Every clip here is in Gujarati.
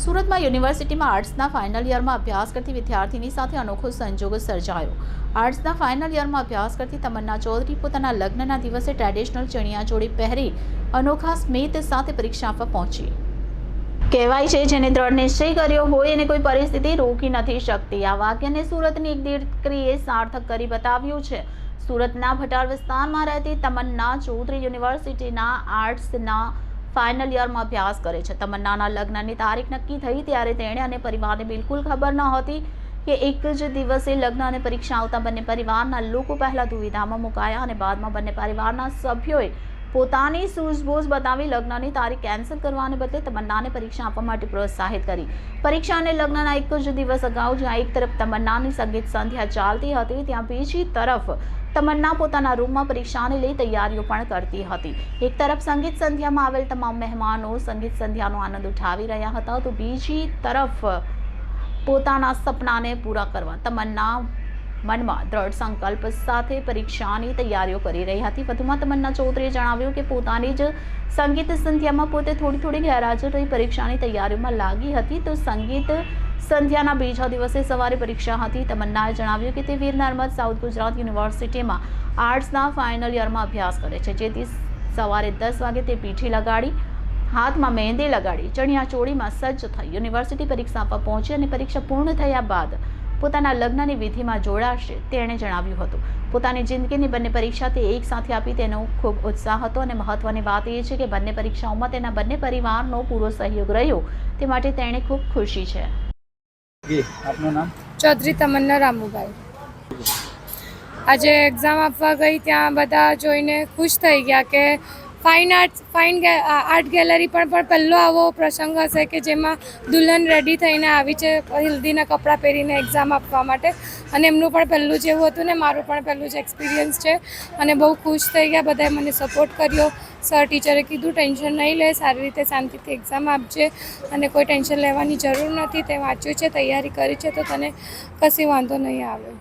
સુરતમાં યુનિવર્સિટીમાં આર્ટ્સના ફાઇનલ યરમાં અભ્યાસ કરતી વિદ્યાર્થીની સાથે અનોખો સંજોગ સર્જાયો. આર્ટ્સના ફાઇનલ યરમાં અભ્યાસ કરતી તમન્ના ચૌધરી પોતાના લગ્નના દિવસે ટ્રેડિશનલ ચણિયાચોળી પહેરી અનોખા સ્મિત સાથે પરીક્ષા આપવા પહોંચી. કહેવાય છે, જેને દ્રઢ નિશ્ચય કર્યો હોય એને કોઈ પરિસ્થિતિ રોકી નથી શકતી. આ વાક્યને સુરતની એક દીકરીએ સાર્થક કરી બતાવ્યું છે. સુરતના ભટાર વિસ્તારમાં રહેતી તમન્ના ચૌધરી યુનિવર્સિટીના આર્ટ્સના ફાઇનલ યરમાં અભ્યાસ કરે છે. તમન્નાના લગ્નની તારીખ નક્કી થઈ ત્યારે તેણે અને પરિવારને બિલકુલ ખબર ન હતી કે એક જ દિવસે લગ્ન અને પરીક્ષા આવતા બંને પરિવારના લોકો પહેલા દુવિધામાં મુકાયા અને બાદમાં બંને પરિવારના સભ્યોએ પોતાની સૂઝબૂઝ બતાવી લગ્નની તારીખ કેન્સલ કરવાને બદલે તમન્નાને પરીક્ષા આપવા માટે પ્રોત્સાહિત કરી. પરીક્ષા અને લગ્નના એક જ દિવસ અગાઉ જ્યાં એક તરફ તમન્નાની સંગીત સંધ્યા ચાલતી હતી, ત્યાં બીજી તરફ તમન્ના પોતાના રૂમમાં પરીક્ષાને લઈ તૈયારીઓ પણ કરતી હતી. એક તરફ સંગીત સંધ્યામાં આવેલ તમામ મહેમાનો સંગીત સંધ્યાનો આનંદ ઉઠાવી રહ્યા હતા, તો બીજી તરફ પોતાના સપનાને પૂરા કરવા તમન્ના મનમાં દ્રઢ સંકલ્પ સાથે પરીક્ષાની તૈયારીઓ કરી રહી હતી. વધુમાં તમન્ના ચૌધરીએ જણાવ્યું કે પોતાની જ સંગીત સંધ્યામાં પોતે થોડી થોડી ગેરહાજર રહી પરીક્ષાની તૈયારીઓમાં લાગી હતી. તો સંગીત સંધ્યાના બીજા દિવસે સવારે પરીક્ષા હતી. તમન્નાએ જણાવ્યું કે તે વીર નર્મદ સાઉથ ગુજરાત યુનિવર્સિટીમાં આર્ટ્સના ફાઇનલ યરમાં અભ્યાસ કરે છે. જેથી સવારે દસ વાગે તે પીઠી લગાડી, હાથમાં મહેંદી લગાડી, ચણિયાચોળીમાં સજ્જ થઈ યુનિવર્સિટી પરીક્ષા આપવા પહોંચી અને પરીક્ષા પૂર્ણ થયા બાદ પોતાના લગ્નની વિધિમાં જોડાશે તેણે જણાવ્યું હતું. પોતાની જિંદગીની બંને પરીક્ષા તે એક સાથે આપી તેનો ખૂબ ઉત્સાહ હતો અને મહત્વની વાત એ છે કે બંને પરીક્ષાઓમાં તેના બંને પરિવારનો પૂરો સહયોગ રહ્યો. તે માટે તેણે ખૂબ ખુશી છે. આપનું નામ? ચૌધરી તમન્ના રામુભાઈ. આજે એક્ઝામ આપવા ગઈ ત્યાં બધા જોઈને ખુશ થઈ ગયા કે fine art fine art gallery પણ પણ પહેલો આવો પ્રસંગ હશે કે જેમાં દુલ્હન રેડી થઈને આવી છે, હિલ્દીના કપડાં પહેરીને એક્ઝામ આપવા માટે. અને એમનું પણ પહેલું જ એવું હતું ને, મારું પણ પહેલું જ એક્સપિરિયન્સ છે. અને બહુ ખુશ થઈ ગયા, બધાએ મને સપોર્ટ કર્યો. સર ટીચરે કીધું ટેન્શન નહીં લે, સારી રીતે શાંતિથી એક્ઝામ આપજે. અને કોઈ ટેન્શન લેવાની જરૂર નથી, તે વાંચ્યું છે, તૈયારી કરી છે, તો તને કશી વાંધો નહીં આવે.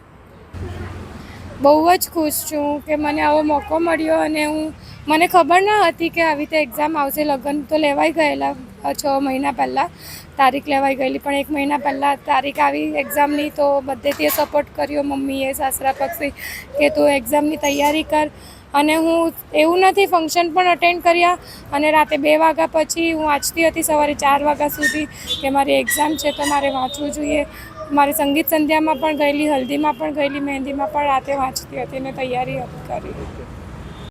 બહુ જ ખુશ છું કે મને આવો મોકો મળ્યો અને હું મને ખબર ન હતી કે આવી રીતે એક્ઝામ આવશે. લગ્ન તો લેવાઈ ગયેલા છ મહિના પહેલાં, તારીખ લેવાઈ ગયેલી, પણ એક મહિના પહેલાં તારીખ આવી એક્ઝામની તો બધેથી સપોર્ટ કર્યો મમ્મીએ, સાસરા પક્ષી, કે તું એક્ઝામની તૈયારી કર. અને હું એવું નથી ફંક્શન પણ અટેન્ડ કર્યા. અને રાતે બે વાગ્યા પછી હું વાંચતી હતી સવારે ચાર વાગ્યા સુધી કે મારી એક્ઝામ છે તો મારે વાંચવું જોઈએ. મારી સંગીત સંધ્યામાં પણ ગયેલી, હલ્દીમાં પણ ગયેલી, મહેંદીમાં પણ રાતે વાંચતી હતી અને તૈયારી કરી.